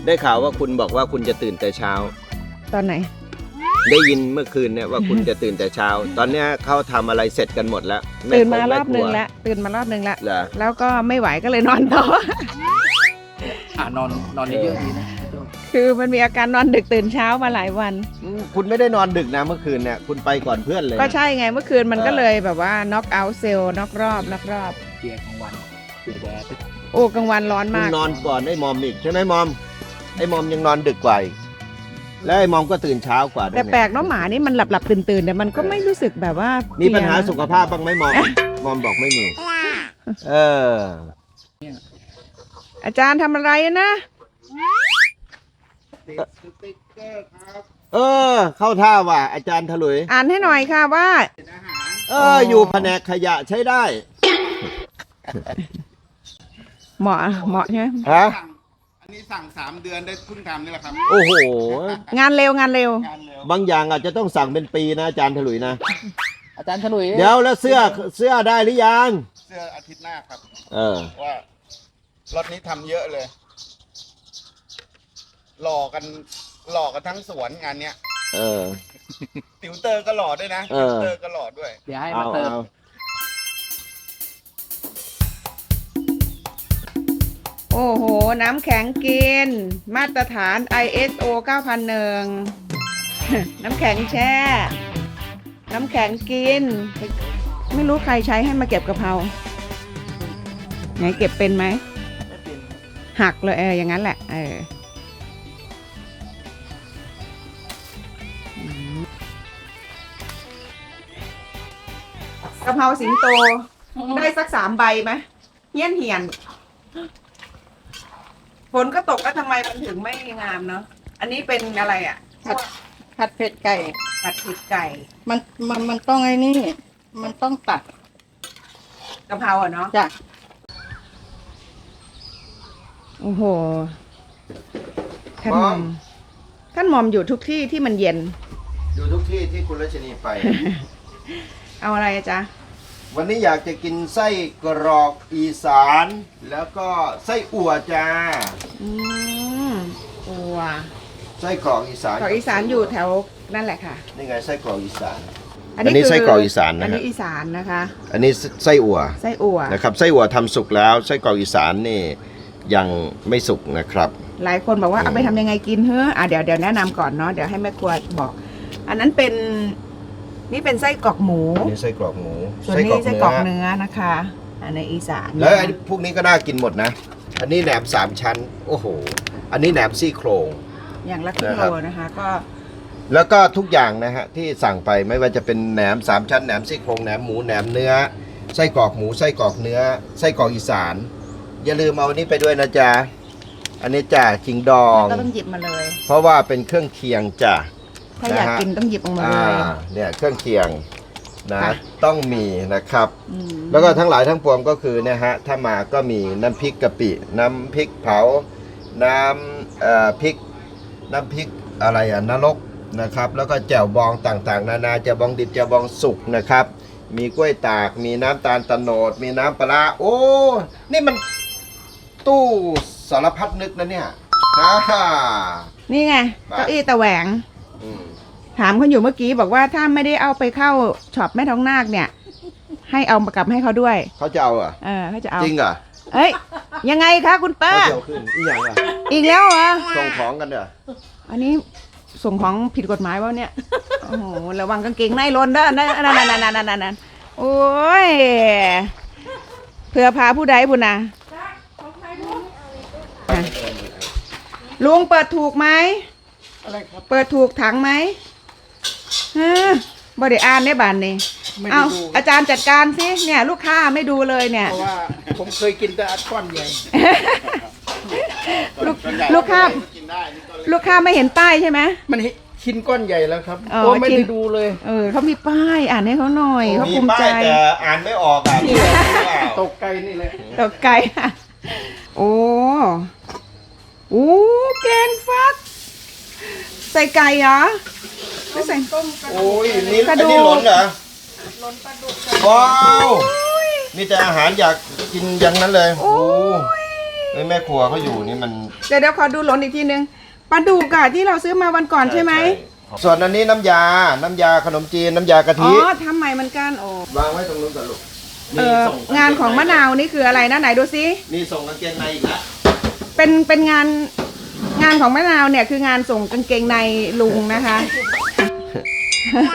วันนี้เป็นไงได้ข่าวว่าคุณบอกว่าคุณจะตื่นแต่เช้า ตอนไหน ได้ยินเมื่อคืนเนี่ยว่าคุณจะตื่นแต่เช้า ตอนเนี้ยเขาทำอะไรเสร็จกันหมดแล้วไตื่นมารอบคหนึ่งไครัแล้วตื่นมารอบหนึ่งแล้วเหรอแล้วก็ไม่ไหวก็เลยนอนต่อ อะนอนนอนเยอะๆดีนะคือมันมีอาการนอนดึกตื่นเช้ามาหลายวัน อืมคุณไม่ได้นอนดึกนะเมื่อคืนเนี่ยคุณไปก่อนเพื่อนเลยนะ ก็ใช่ไงเมื่อคืนมันเออก็เลยแบบว่าน็อกเอาท์เซลล์น็อกรอบน็อกรอบเกียร์ของวันเกียร์แดดโอ้กลางวันร้อนคุณมาก นอนก่อนไอ้มอมอีกใช่ไหมมอม ไอ้มอมยังนอนดึกกว่าอีกแล้วไอ้มอมก็ตื่นเช้ากว่าด้วยแต่เนี่ย แปลกเนาะหมานี่มันหลับหลับตื่นตื่นๆแต่มันก็ไม่รู้สึกแบบว่ามีมีปัญหาสุขภาพบ้างไหมมอม มอมบอกไม่มี เออ อาจารย์ทำอะไรนะ เออ เข้าท่าว่ะอาจารย์ถลุย อ่านให้หน่อยค่ะว่า เออ อยู่แผนกขยะใช้ได้ เหมาะเหมาะใช่ไหมฮะสั่งอั นนี้สั่งสามเดือนได้เพิ่งทำนี่แหละครับ โอ้โห งานเร็วงานเร็ว งานเร็วบางอย่างอาจจะต้องสั่งเป็นปีนะอาจารย์ถลุยนะ อาจารย์ฉลุยเดี๋ยวแล้วเสื้อเสื้อได้หรือยัง เสื้ออาทิตย์หน้าครับ เออ ว่ารถนี้ทำเยอะเลย หล่อกันหล่อกันทั้งสวนงานเนี้ยเออ ติวเตอร์ก็หล่อด้วยนะเออติวเตอร์ก็หล่อด้วย เดี๋ยวให้เอามาเติมเอา โอ้โห น้ำแข็งกิน มาตรฐาน ISO 9001 น้ำแข็งแช่ น้ำแข็งกิน ไม่รู้ใครใช้ให้มาเก็บกะเพราไหนเก็บเป็นไหมหักเลยเอออย่างนั้นแหละ เอออืมกะเพราสิงโตได้สักสามใบไหมเฮี้ยนเหียน ฝนก็ตกแล้วทำไมมันถึงไม่งามเนาะอันนี้เป็นอะไรอะผัดผัดเผ็ดไก่ ผัดผิดไก่มันมันมันต้องไอ้นี่ มันต้องตัดกะเพราอะเนาะจ้ะโอ้โหท่านหมอม ท่านหมอมอยู่ทุกที่ที่มันเย็น ดูทุกที่ที่คุณรัชนีไป เอาอะไรอะจ๊ะ วันนี้อยากจะกินไส้กรอกอีสาน แล้วก็ไส้อั่วจ้า อืมอัวไส้กรอกอีสานเกาะอีสานอยู่แถวนั่นแหละค่ะ นี่ไงไส้กรอกอีสาน อันอันนี้นี้คือไส้กรอกอีสานนะอันฮะนี้อีสานนะคะ อันนี้ไส้อั่ว ไส้อั่ว นะครับ ไส้อั่วทำสุกแล้ว ไส้กรอกอีสานนี่ยังไม่สุกนะครับ หลายคนบอกว่าอืมเอาไปทำยังไงกินเฮ้ออะเดี๋ยวเดี๋ยวแนะนำก่อนเนาะ เดี๋ยวให้แม่ครัวบอก อันนั้นเป็น นี่เป็นไส้กรอกหมู อันนี้ไส้กรอกหมูส่วนนี้ไส้กรอกเนื้อนะคะ อันในอีสานแล้วไอ้พวกนี้ก็น่ากินหมดนะ อันนี้แหนมสามชั้น โอ้โห อันนี้แหนมซี่โครง อย่างละครึ่งนะครับโลนะคะก็ แล้วก็ทุกอย่างนะฮะที่สั่งไปไม่ว่าจะเป็นแหนมสามชั้นแหนมซี่โครงแหนมหมูแหนมเนื้อไส้กรอกหมูไส้กรอกเนื้อไส้กรอกอีสาน อย่าลืมเอาอันนี้ไปด้วยนะจ๊ะอันนี้จ้ะขิงดองก็ต้องหยิบมาเลย เพราะว่าเป็นเครื่องเคียงจ้ะ ถ้าอยากนะฮะกินต้องหยิบออกมาอ่าเลย เนี่ยเครื่องเคียงนะค่ะต้องมีนะครับ อืม แล้วก็ทั้งหลายทั้งปวงก็คือเนี่ยฮะถ้ามาก็มีน้ำพริกกะปิ น้ำพริกเผา น้ำเอ่อพริกน้ำพริกอะไรอะนรกนะครับ แล้วก็แจ่วบองต่างๆ นานาแจ่วบองดิบแจ่วบองสุกนะครับ มีกล้วยตาก มีน้ำตาลตะโนด มีน้ำปลาร้าโอ้ นี่มันตู้สารพัดนึกนะเนี่ยฮ่า นี่ไงมาเก้าอี้ตะแหวงอืม ถามเขาอยู่เมื่อกี้บอกว่าถ้าไม่ได้เอาไปเข้าช็อปแม่ท้องนาคเนี่ย ให้เอามากลับให้เขาด้วย เขาจะเอาเหรอะ เออเขาจะเอาจริงเหรอเอ้ยยังไงคะคุณป้า เขาจะเอาขึ้นอีกอย่างอะอีกแล้วเหรอส่งของกันเด้ออันนี้ส่งของผิดกฎหมายวะเนี่ยโอ้โหระวังกางเกงในหล่นเด้อนั่นนั่นนั่นนั่นนั่นนั่นโอ้ยเพื่อพาผู้ใดบุญนะอะลุงเปิดถูกไหม อะไรครับ เปิดถูกถังไหม ฮะบ่ได้อ่านในบ้านนี่ไม่เอาได้ดู อาจารย์จัดการสิเนี่ย ลูกค้าไม่ดูเลยเนี่ย เพราะว่าผมเคยกินแต่อัดก้อนใหญ่ลูกลูกค้า กินได้นี่ก็เลยลูกค้าไม่เห็นป้ายใช่ไหม มันเห็นชิ้นก้อนใหญ่แล้วครับอ๋อโอ้ไม่ชิ้ได้น ดูเลย เออเขามีป้ายอ่านให้เขาหน่อยเขามีภูมิป้าใจ ยแต่อ่านไม่ออกอะนี่แหละ ตกไกลนี่แหละตกไก่อะโอ้ โอ้ แกงฟัก ใส่ไก่เหรอ ไม่ใส่โอ้ยนี่กระอันดูกนี้หล้นเหรอหล้นปลาดุกว้าวมีแต่อาหารอยากกินอย่างนั้นเลยโอ้โอ้ยเฮ้ยแม่ครัวเขาอยู่นี่มันเดี๋ยวเดี๋ยวขอดูหลนอีกทีนึงปลาดุกอะที่เราซื้อมาวันก่อนใช่ไหมส่วนอันนี้น้ำยา น้ำยาขนมจีนน้ำยากะอ๋ทิอทำใหม่เหมือนกันโอ้วางไว้ตรงนู้นก่อนลูกเอองานของมะนาวนี่คืออะไรนะไหนดูซินี่ส่งกางเกงในอีกแล้วเป็นเป็นงานงานของมะนาวเนี่ยคืองานส่งกางเกงในลุงนะคะ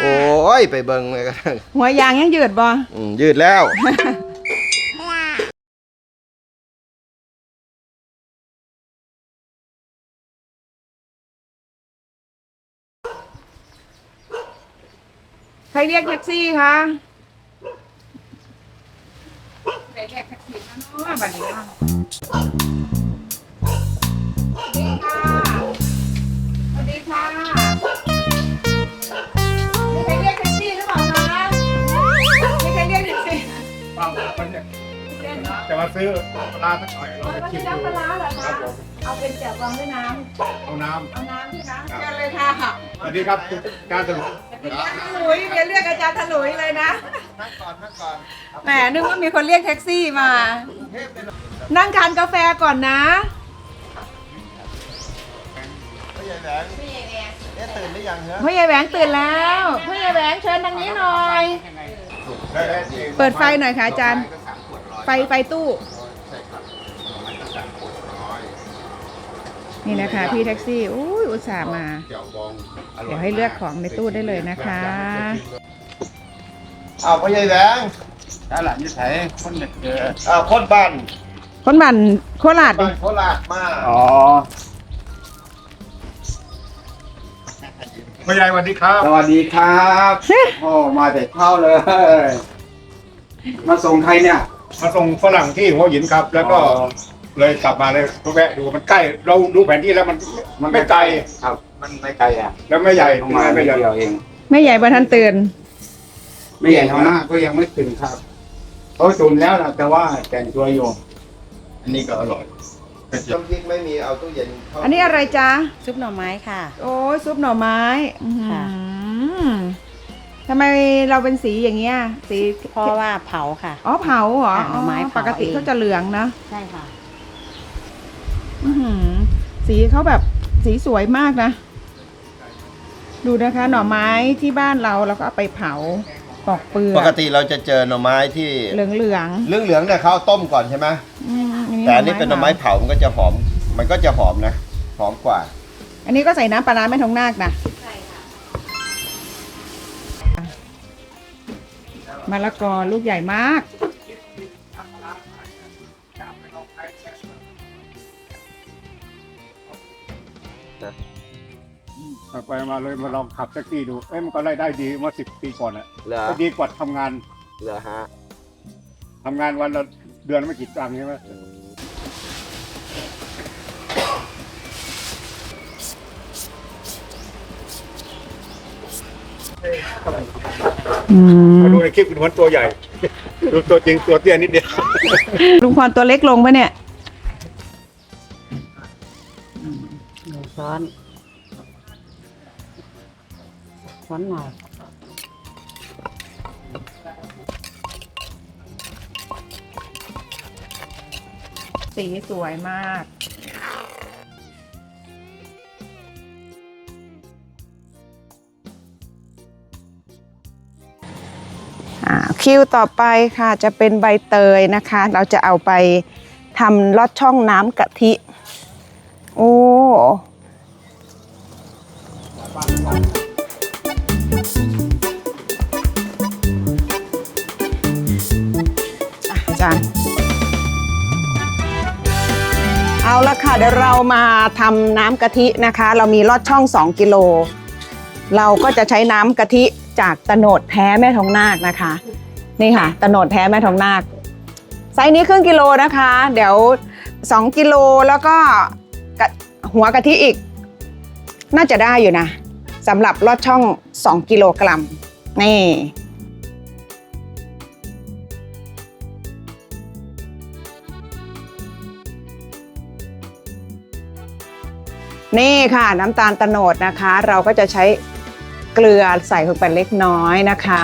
โอ้ย ไปเบิ่งเลยกันหัวยางยังยืดบ่อืมยืดแล้ว ใครเรียกแท็กซี่คะใครเรียกแท็กซี่นะเนาะบัดนี้เนาะสวัสดีค่ะสวั จะมาซื้อปลาสักหน่อยเราเอาไปไปชิกิมนดูน้ำปลาร้าเหรอครัคะบผมเอาเป็นแจ่วบองด้วยน้เอาน้ำเอาน้ำใช่ไหมเชิญเลยค่ะำสวัสดีครับการตลาดถลุยเดี๋ยวเรียกอาจารย์ถลุยเลยนะนั่งก่อนนั่งก่อนแหมนึกว่ามีคนเรียกแท็กซี่มานั่งทานกาแฟก่อนนะพ่อใหญ่แหวงเอ๊ะตื่นหรือยังเหรอพ่อใหญ่แหวงตื่นแล้วพ่อใหญ่แหวงเชิญทางนี้หน่อย เปิดไฟหน่อยค่ะอาจารย์ ไฟไฟตู้ นี่นะคะ พี่แท็กซี่อุ้ยอุตส่าห์มา เดี๋ยวให้เลือกของในตู้ได้เลยนะคะอ้าวพ่อใหญ่แหวงตลาดยี่ไสคนเด็กเจออ้าวคนบ้านคนบันโคราชดิบ้านโคราชมาอ๋อ พ่อใหญ่สวัสดีครับ สวัสดีครับโอ้มาแต่เช้าเลย มาส่งใครเนี่ย มาส่งฝรั่งที่หัวหินครับ แล้วก็อ๋อเลยกลับมาเลยก็แวะดูมันใกล้ เราดูแผนที่แล้วมันมันไม่ไกลครับ มันไม่ไกลอะ แล้วไม่ใหญ่ต้องมาไม่ไม่ใหญ่เดียวเองไม่ใหญ่ประทันตื่นไม่ใหญ่เท่าหน้าก็ยังไม่ตื่นครับเขาตื่นแล้วนะแต่ว่าแต่งตัวอยู่อันนี้ก็อร่อย น้ำพริกไม่มีเอาตู้เย็นเข้าอันนี้อะไรจ๊ะ ซุปหน่อไม้ค่ะ โอ้ยซุปหน่อไม้อื้อหือค่ะทำไมเราเป็นสีอย่างเงี้ย สีเพราะว่าเผาค่ะ อ๋อเผาเหรอค่ะหน่อไม้เผาปกติเอง เขาจะเหลืองนะใช่ค่ะ อื้อหือ สีเขาแบบสีสวยมากนะ ดูนะคะ หน่อไม้ที่บ้านเราเราก็เอาไปเผาปอกเปลือปกกติเราจะเจอหน่อไม้ที่เหลืองเหลืองเหลืองเหลืองๆเนี่ยเขาเอาต้มก่อนใช่ไหมๆอืม แต่อันนี้เป็นหน่อไม้เผามันก็จะหอม มันก็จะหอมนะ หอมกว่า อันนี้ก็ใส่น้ำปลาร้าแม่ทองนาคนะมะละกอลูกใหญ่มากไปมาเลยมาลองขับแท็กซี่ดู เอ้ยมันก็รายได้ดีเมื่อสิบปีก่อนอะเหลือก็ดีกว่าทำงานเหลือฮะทำงานวันละเดือนไม่กี่ตังค์ใช่ไหมอืม มาดูในคลิปคุณพันตัวใหญ่ ดูตัวจริงตัวเตี้ยนิดเดียวลุงพรตัวเล็กลงปะเนี่ย หนึ่งช้อนช้อนหน่อยสีสวยมาก คิวต่อไปค่ะจะเป็นใบเตยนะคะ เราจะเอาไปทำลอดช่องน้ำกะทิ โอ้อะอาจารย์เอาละค่ะเดี๋ยวเรามาทำน้ำกะทินะคะ เรามีลอดช่อง 2 กิโล เราก็จะใช้น้ำกะทิจากตโนดแท้แม่ทองนาคนะคะ นี่ค่ะตะโนดแท้แม่ทองนาคไซส์นี้ครึ่งกิโลนะคะ เดี๋ยว 2 กิโลแล้วก็หัวกะทิอีก น่าจะได้อยู่นะสำหรับลอดช่อง 2 กิโลกรัมนี่นี่ค่ะน้ำตาลตะโนดนะคะ เราก็จะใช้เกลือใส่ลงไปเล็กน้อยนะคะ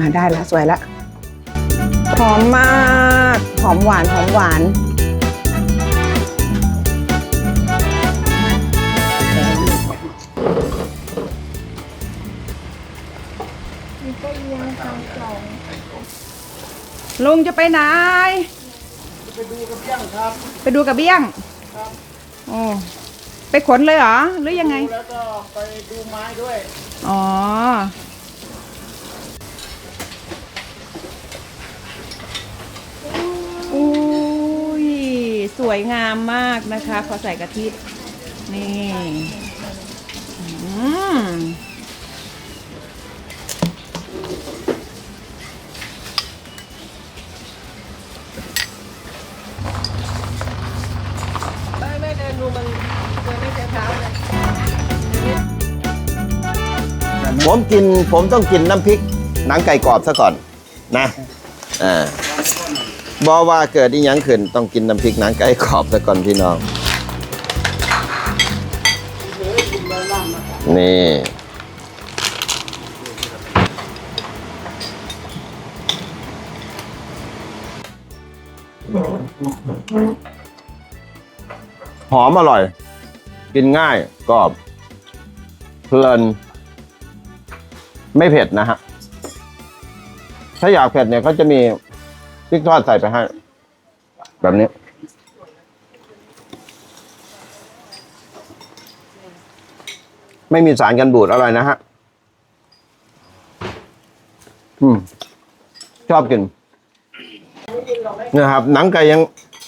อ่าได้แล้วสวยแล้วหอมมาก หอมหวานหอมหวานลุงจะไปไหน ไปดูกระเบี้ยงครับ ไปดูกระเบี้ยงโอ้ ไปขนเลยเหรอ หรือยังไง แล้วก็ไปดูไม้ด้วย อ๋อ ยสวยงามมากนะคะพอใส่กะทินี่อืมไม่เดินดูมันเดินไม่เช้าเท้าเลยผมกินผมต้องกินน้ำพริกหนังไก่กรอบซะก่อนนะอ่า บอว่าเกิดอีหยังขึ้นต้องกินน้ำพริกหนังไก่กรอบซะก่อนพี่น้อง นี่ หอมอร่อย กินง่ายกรอบ เพลิน ไม่เผ็ดนะฮะ ถ้าอยากเผ็ดเนี่ยก็จะมี พริกทอดใส่ไปให้ แบบนี้ ไม่มีสารกันบูดอร่อยนะฮะ อืม ชอบกินนี่ยครับ หนังไก่ยัง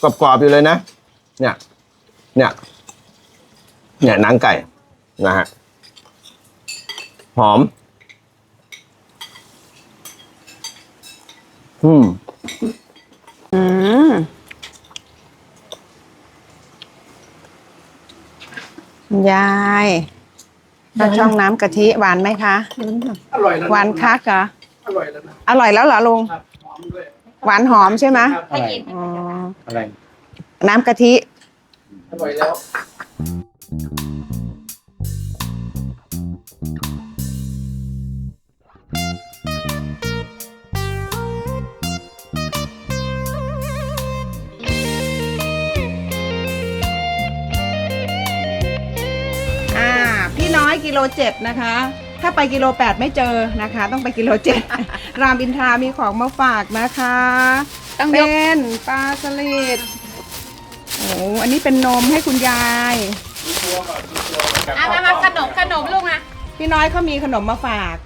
กรอบๆอยู่เลยนะ เนี่ย เนี่ย เนี่ยหนังไก่นะฮะ หอม อืม ยายเราช่องน้ำกะทิหวานไหมคะ อร่อยแล้วหวานคักเหรออร่อยแล้วนะอร่อยแล้วเหรอลุงครับหอมด้วยหวานหอมใช่ไหมอะไรอ๋ออะไร น้ำกะทิ อร่อยแล้ว กิโลเจ็ดนะคะ ถ้าไปกิโลแปดไม่เจอนะคะ ต้องไปกิโลเจ็ด รามอินทรามีของมาฝากนะคะ ต้องยก เป็นปลาสลิดโอ้อันนี้เป็นนมให้คุณยาย อะมามาขนมขนมลูกนะพี่น้อยเขามีขนมมาฝาก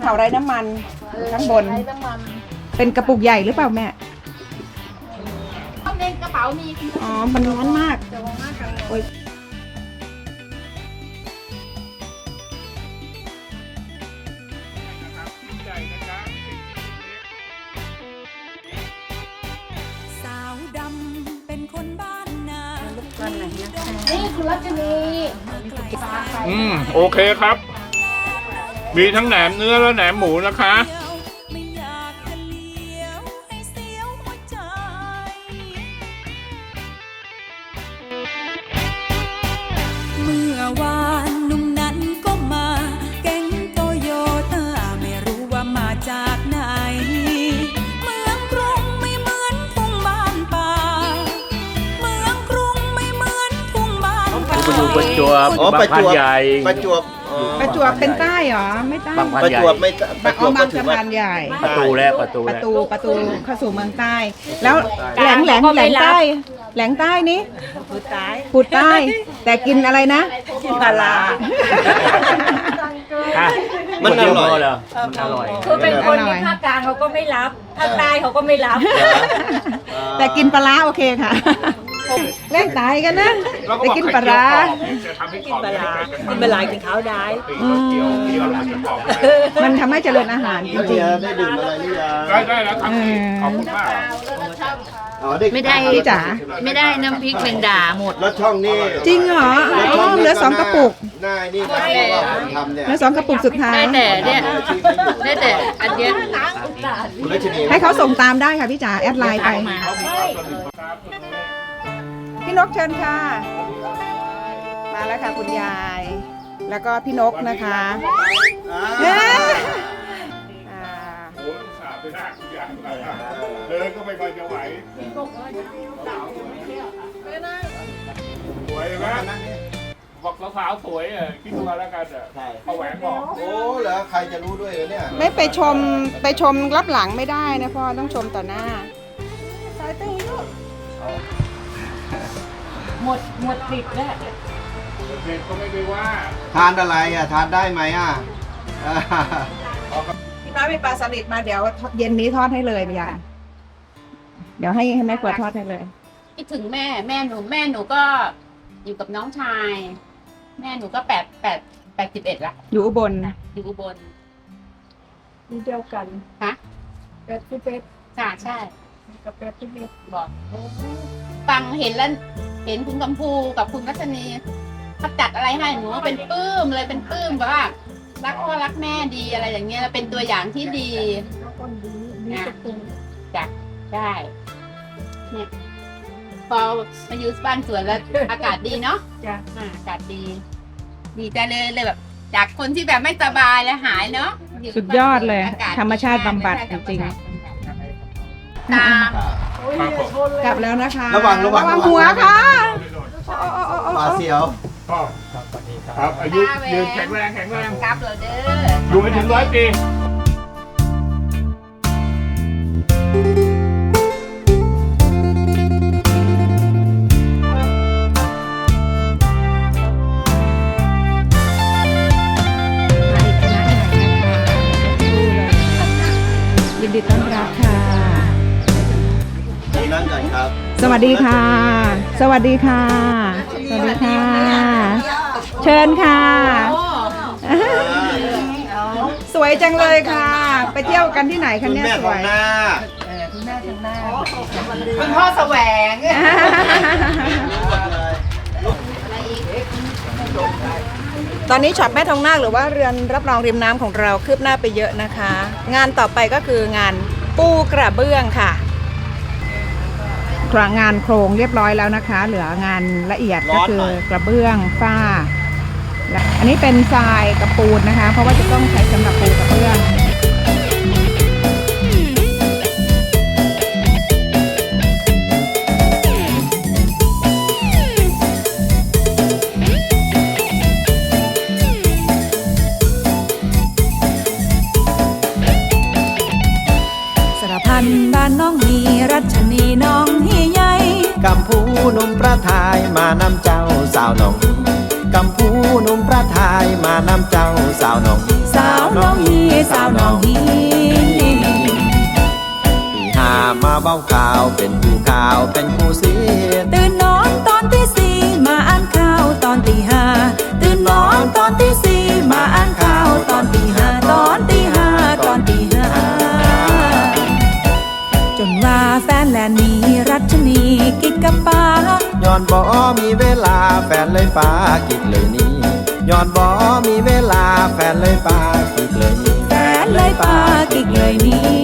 เผาไร้น้ำมันข้างบนไร้น้ำมันเป็นกระปุกใหญ่หรือเปล่าแม่ข้างในกระเป๋ามีอ๋อ มันร้อนมาก จะวางมากกันเลยโอ้ยสาวดำเป็นคนบ้านนานี่คุณรัชนี อืม โอเคครับ มีทั้งแหนมเนื้อและแหนมหมูนะคะไม่อยากจะเลี้ยวให้เสียวหัวใจเมื่อวานหนุ่มนั้นก็มา แก๊งโตโยต้าไม่รู้ว่ามาจากไหน เมืองกรุงไม่เหมือนทุ่งบ้านป่า เมืองกรุงไม่เหมือนทุ่งบ้านป่าไปอยู่ประจวบ อ๋อประจวบางพานใหญ่ ประจวบ อ๋อประจวบเป็นใต้เหรอ ไม่ใต้บางพานประใหญ่จวบไม่ประจอ๋วอบก็บางถืสะอว่า พานใหญ่ ประตูแล้วประตูประแล้วตูประตูเข้าสู่เมืองใต้ แล้วแหลงแหลงแหลงใต้แหลงใต้นี้ปูดใต้ปูดใต้แต่กินอะไรนะกินปลาร้าอะมันอร่อยเหรอมันอร่อยคือเป็นคนอร่อยที่ภาคกลางเขาก็ไม่รับภาคใต้เขาก็ไม่รับ แต่กินปลาร้าโอเคค่ะ แลกตายกันนะแล้วก็แต่บอกกินไข่ปลาเจียวร้ากรอบจะทำให้กรอบปลาร้าไม่กินปลาร้ากินข้าวได้ตีข้าวเจียวที่เราจะกรอบไม่ได้มันทำให้เจริญอาหารจแล้วริเฮีงยได้ดื่มอะไรหรือยังได้ได้แล้วครับพี่ขอบคุณมากอ๋อไม่ได้ๆพี่จ๋าไม่ได้น้ำพริกเป็นด่าหมดแล้วช่องนี้จริงเหรอแล้วอ๋ช่อองนี้เหลือสองกระปุกหน้านี่นะเพราะว่าผมทำเนี่ยเหลือสองกระปุกสุดท้ายได้แต่เนี่ยได้แต่อันเนี้ยคุณรัชนีให้เขาส่งตามได้ค่ะพี่จ๋าแอดไลน์ไปมา พี่นกเชิญค่ะ มาแล้วค่ะคุณยาย แล้วก็พี่นกนะคะเอ้ยอ่าโอ้ยสาบไปหน้าคุณยายเดินก็ไม่ค่อยจะไหวสวยไหมบอกสาวๆสวยอะคิดดูเอาแล้วกันอะเขาแหวนบอกโอ้เหรอใครจะรู้ด้วยเหรอเนี่ยไม่ไปชมไปชมรับหลังไม่ได้นะพ่อต้องชมต่อหน้าสายตึงลูก หมดหมดติดแล้วเด็กก็ไม่ไปว่าทานอะไรอะ ทานได้ไหมอะอ่าพี่น้อยมีปลาสลิดมาเดี๋ยวเย็นนี้ทอดให้เลยพี่ยายเดี๋ยวให้ให้แม่กวดทอดให้เลย คิดถึงแม่แม่หนูแม่หนูก็อยู่กับน้องชาย แม่หนูก็แปดแปดแปดสิบเอ็ดละอยู่อุบลอยู่อุบลเดียวกันฮะเป็ดที่เป็ดค่ะใช่กับเป็ดที่เป็ดบอกฟังเห็นแล้ว เห็นคุณกำพูกับคุณรัชนีเขาจัดอะไรให้หนูเป็นปลื้มเลยเป็นปลื้มแบบว่ารักพ่อรักแม่ดีอะไรอย่างเงี้ยแล้วเป็นตัวอย่างที่ดีคนดีดีสกุลจ้ะได้เนี่ยพอมาอยู่บ้านสวนแล้วอากาศดีเนาะจ้ะอ่าอากาศดี ดีใจเลยเลยแบบ จากคนที่แบบไม่สบายแล้วหายเนาะกับสุดยอดเลยอากศธรรมชาติบำบัดใช่จริงตาครับผม กลับแล้วนะคะระวังระวังระวัง หัวค่ะโอ้โอ้โอ้โอ้ปลาเสียว พ่อครับ อายุยืนแข็งแรงแข็งแรงกลับเลยเด้อ อยู่ให้ถึงร้อยปี วัสดีค่ะ สวัสดีค่ะ สวัสดีค่ะ เชิญค่ะ สวยจังเลยค่ะ ไปเที่ยวกันที่ไหนคุคะณเนี่ยแม่สขอวงยหน้าคุณพ่อแสวง ตอนนี้ช็อปแม่ทองนาคหรือว่าเรือนรับรองริมน้ำของเราคืบหน้าไปเยอะนะคะ งานต่อไปก็คืองานปูกระเบื้องค่ะ กระงานโครงเรียบร้อยแล้วนะคะ เหลืองานละเอียดร้ก็อนคืหอน่อยกระเบื้องฝ้าและอันนี้เป็นทรายกระปูนนะคะ เพราะว่าจะต้องใช้สำหรับปูกระเบื้อง ย้อนบ่ มีเวลาแฟนเลยปากิดเลยนี่ย้อนบ่ มีเวลาแฟนเลยปากิดเลยนี่แฟนเลยป้ากิดเลยนี้